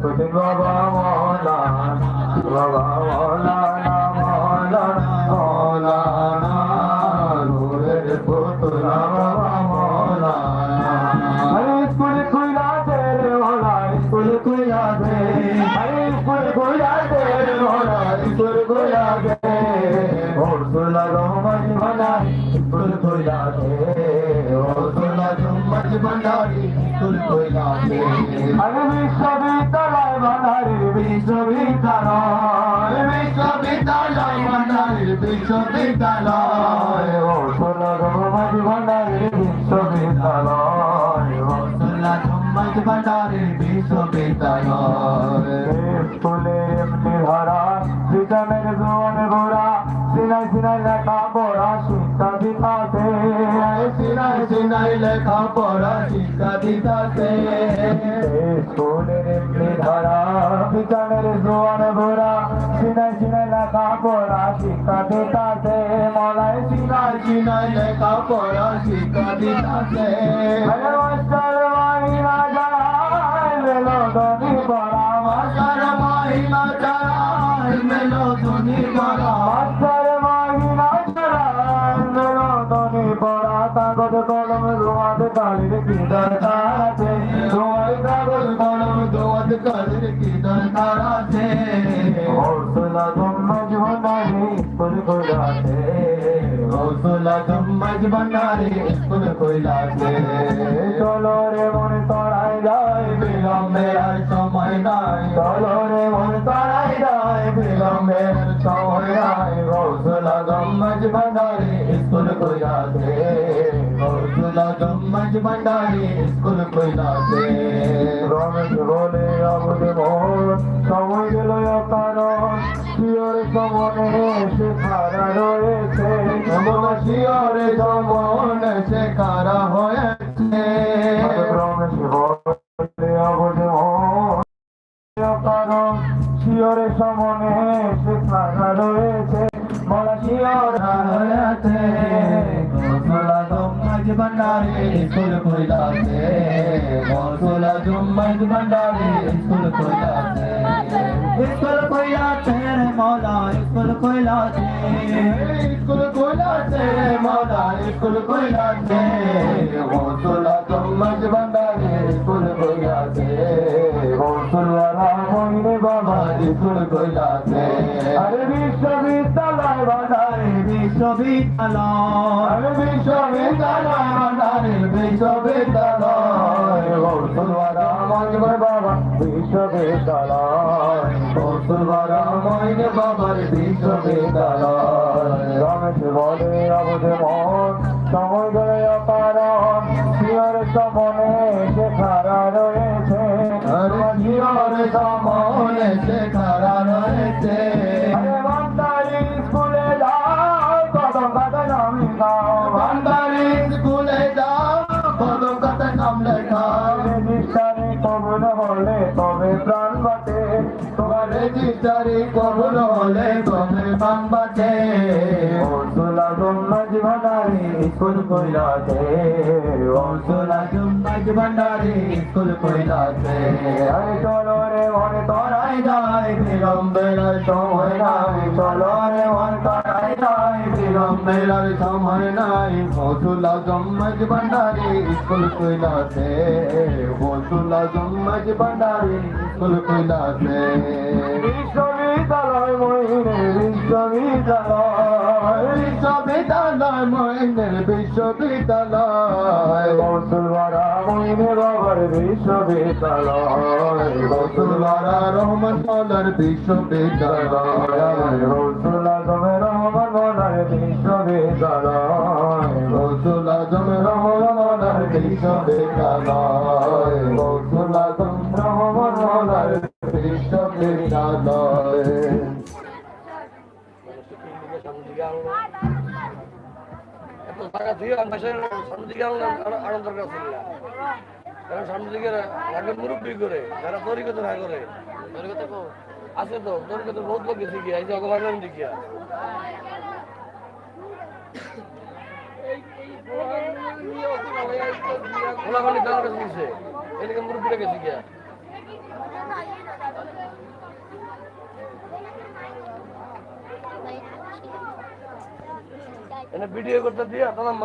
বাবা মৌলানা বাবা মৌলা রে মৌলা স্কুল খুইলা দে ওর বিশ্ববিদ্যালয় বিশ্ববিদ্যালয় বিশ্ববিদ্যালয় ভান্ডারি বিশ্ববিদ্যালয় ওর সোলা রহমান ভান্ডারি বিশ্ববিদ্যালয় ওর সোলা জম্মজ ভান্ডারি বিশ্ববিদ্যালয়। স্কুলে এমনি ধরা ভরা সিনাই সিনাই লেখা পড়া শিক্ষা দিতাছে। সিনাই সিনাই লেখা পড়া শিক্ষা স্কুলের এমনি ধরা ভিটামিন জোন ভরা সিনাই সিনাই লেখা পড়া, শিক্ষা দিতাছে মলাই সিনাই সিনাই লেখা পড়া, শিক্ষা দিতাছে। মাস্টার মাহিনা কাগজ, কলম রোয়াদ কালির কি স্কুল খোলাছে হৌসলা জম্মজ रे স্কুল খোলাছে চলো রে মন তড়াই যায় বিলম্বের আর সময় নাই চলো রে মন তড়াই যায় বিলম্বের সময় নাই হৌসলা জম্মজ ভন্ডারি স্কুল খোলাছে হৌসলা জম্মজ ভন্ডারি স্কুল খোলাছে রমেশ বলে আবুল মোহন সময় গেল কারণ শিওর সমনে সে খারা রয়েছে? এমন শিওর সমনে সে খারা হয়েছে? রমেশ বলে আবুল মোহন কারণ শিওরে সমনে সে খারা রয়েছে? মরা শিওর হয়েছে? গোসলা জম্মাজ ভান্ডারে স্কুল খুলাছে গোসলা জম্মাজ ভান্ডারে স্কুল খুলাছে স্কুল খুলাছে রে মৌলা স্কুল খুলাছে স্কুল খুলাছে রে মৌলা স্কুল খুলাছে গোসলা জম্মাজ ভান্ডারে স্কুল খুলাছে গোসলা রামনে বাবা স্কুল খুলাছে আরে বিশ্ববিদ্যালয় বানারে বিশ্ববিদ্যালয়। আরে বিশ্ববিদ্যালয় বানারে বিশ্ববিদ্যালয়। গোসলওয়ারা মঙ্গল বাবা বিশ্ববিদ্যালয়। গোসলওয়ারা মঙ্গল বাবার বিশ্ববিদ্যালয়। রমেশ বলে অবধ মন সময় ধরে অপারণ। শিয়র সমনে সে খারা রয়েছে শিয়র সমনে সে খারা রয়েছে। স্কুলে যাও কদম কাটা নাম লেখাও বান্দারি স্কুলে যাও কদম কাটা নাম লেখাও রেজিস্টারে কবুল হলে তবে প্রাণ বাটে তোমার রেজিস্টারে কবুল হলে তবে প্রাণ বাটে ওসুলা জম্মাজ ভান্ডারি স্কুল কইলাছে ওসুলা জম্মাজ ভান্ডারি স্কুল কইলাছে আরে চলো রে তরাই যায় বিলম্বের সময় নাই। চলো রে মন তরাই যায় বিলম্বের সময় নাই। ওসুলা জম্মাজ ভান্ডারি স্কুল কইলাছে ওসুলা জম্মাজ ভান্ডারি স্কুল কইলাছে বিশ্ববিদ্যালয় মহিনে বিশ্ববিদ্যালয়। বিশ্ববিদ্যালয় মহিনের বিশ্ববিদ্যালয়। বসুলওয়ারা মহিনে বাবার বিশ্ববিদ্যালয় বসুলওয়ারা রহমান মলার বিশ্ববিদ্যালয় বসুলা জমে রহমান মলার বিশ্ববিদ্যালয় বসুলা জমে। কারণ সামনে দিকে রাখবেন মুরব্বী করে যারা তরিকত না করে। আছে তো তরিকত বহুত লোক গেছে গিয়া এই যে অগলাগলাম দেখিয়া খোলাখালি ভিডিও করতে দিয়ে মানুষ